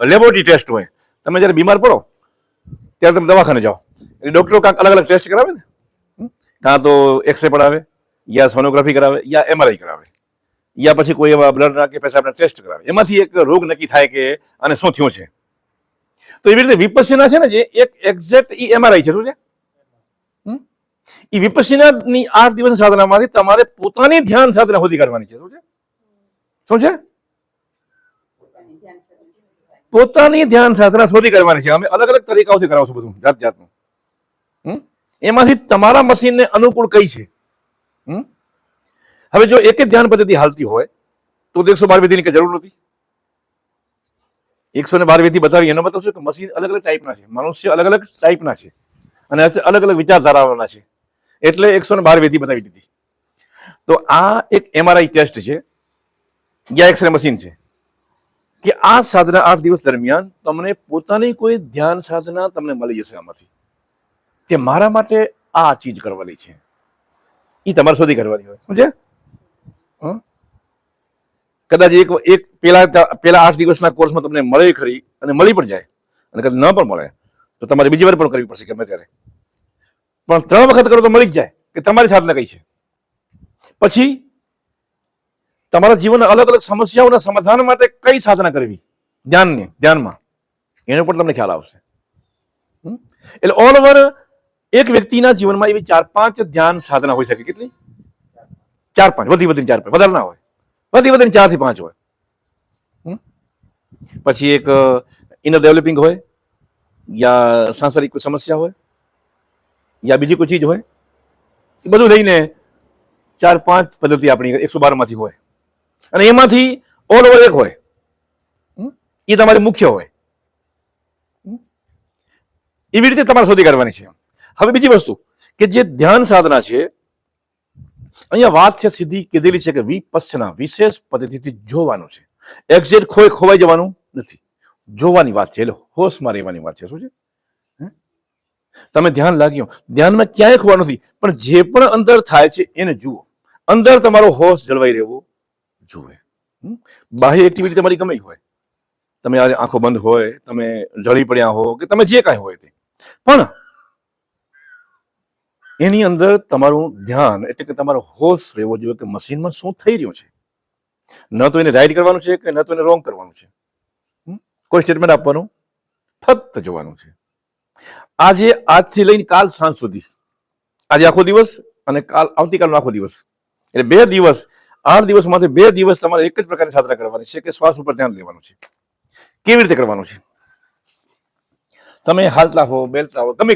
Laboratory test હોય. તમે જ્યારે બીમાર પડો, ત્યારે તમે દવાખાને જાઓ. એટલે ડૉક્ટરો કાંઈક અલગ અલગ ટેસ્ટ કરાવે ને? કાં તો એક્સરે પડાવે, યા સોનોગ્રાફી કરાવે, યા એમઆરઆઈ કરાવે. યા પછી કોઈ એવા બ્લડ ના કે પેશાબના ટેસ્ટ કરાવે. એમાંથી એક રોગ નક્કી થાય કે આને શું થયું છે. તો એવી રીતે વિપસ્યના છે ને જે એક એક્ઝેક્ટ ઈ એમઆરઆઈ છે, શું છે? ઈ વિપસ્યનાની આઠ દિવસની સાધનામાંથી તમારે પોતાની ધ્યાન સાધના શોધી કાઢવાની છે, શું છે? શું છે? પોતાની ધ્યાન સાધના શોધી કરવાની છે. અમે અલગ અલગ તરીકાઓથી કરાવશું બધું, જાત જાતનું? એમાંથી તમારા મશીનને અનુકૂળ કઈ છે? હવે જો એક જ ધ્યાન પદ્ધતિ હાલતી હોય, તો એકસો બાર વિધિની કઈ જરૂર નથી એકસો ને બાર વિધિ બતાવી, એનો મતલબ શું કે મશીન અલગ અલગ ટાઈપના છે. મનુષ્ય અલગ અલગ ટાઈપના છે. અને અલગ અલગ વિચારધારાઓના છે. એટલે એકસો ને બાર વિધિ બતાવી દીધી. તો આ એક એમઆરઆઈ ટેસ્ટ છે. યા એક્સરે મશીન છે. કે આ સાધના આઠ દિવસ દરમિયાન તમને પોતાની કોઈ ધ્યાન સાધના તમને મળી જશે આમાંથી. કે મારા માટે આ ચીજ કરવાની છે. એ તમારે શોધી કરવાની હોય. સમજે? કદાચ એક એક પેલા પેલા આઠ દિવસના કોર્સમાં તમને મળે ખરી અને મળી પણ જાય. અને કદાચ ન પણ મળે, તો તમારે બીજી વાર પણ કરવી પડશે ગમે ત્યારે. પણ ત્રણ વખત કરો તો મળી જ જાય કે તમારી સાધના કઈ છે? પછી તમારા જીવનના અલગ અલગ સમસ્યાઓના સમાધાન માટે કઈ સાધના કરવી? ધ્યાનની, ધ્યાનમાં. એનો પણ તમને ખ્યાલ આવશે. હમ? એટલે ઓલ ઓવર એક વ્યક્તિના જીવનમાં એવી ચાર પાંચ ધ્યાન સાધના હોઈ શકે. કેટલી? ચાર પાંચ. વધી વધીને ચાર પાંચ. વધારે ના હોય. વધી વધીને ચારથી પાંચ હોય. હમ? પછી એક ઇનર ડેવલપિંગ હોય, યા સાંસારિક કોઈ સમસ્યા હોય, યા બીજી કોઈ ચીજ હોય. એ બધું લઈને ચાર પાંચ પદ્ધતિ આપણી એકસો બારમાંથી હોય. અને એમાંથી ઓલ ઓવર એક હોય? એ તમારી મુખ્ય હોય? એવી રીતે તમારે શોધી કાઢવાની છે. હવે બીજી વસ્તુ કે જે ધ્યાન સાધના છે અહીંયા વાત છે સીધી કીધેલી છે કે વિપસના વિશેષ પદ્ધતિથી જોવાનું છે. એક્ઝેક્ટ ખોઈ ખોવાઈ જવાનું નથી. જોવાની વાત છે એટલે હોશમાં રહેવાની વાત છે. શું છે? તમે ધ્યાન લાગ્યો. ધ્યાનમાં ક્યાંય ખોવાનું નથી. પણ જે પણ અંદર થાય છે એને જુઓ. અંદર તમારો હોશ જળવાઈ રહેવો. જુએ. બાહ્ય એક્ટિવિટી તમારી ગમે હોય. તમે આંખો બંધ હોય, તમે ઢળી પડ્યા હો કે તમે જે કાંઈ હોય તે. પણ એની અંદર તમારું ધ્યાન એટલે કે તમારો હોશ રહેવો જોઈએ કે મશીનમાં શું થઈ રહ્યું છે. ન તો એને રાઈટ કરવાનું છે કે ન તો એને રોંગ કરવાનું છે. કોઈ સ્ટેટમેન્ટ આપવાનું? ફક્ત જોવાનું છે. આજે આજથી લઈને કાલ સાંજ સુધી. આજે આખો દિવસ અને કાલ આવતીકાલનો આખો દિવસ. એટલે બે દિવસ આઠ દિવસમાંથી બે દિવસ તમારે એક જ પ્રકારની સાધના કરવાની છે કે શ્વાસ ઉપર ધ્યાન દેવાનું છે. કેવી રીતે કરવાનું છે? તમે હાલતા હો, બેલતા હો, ગમે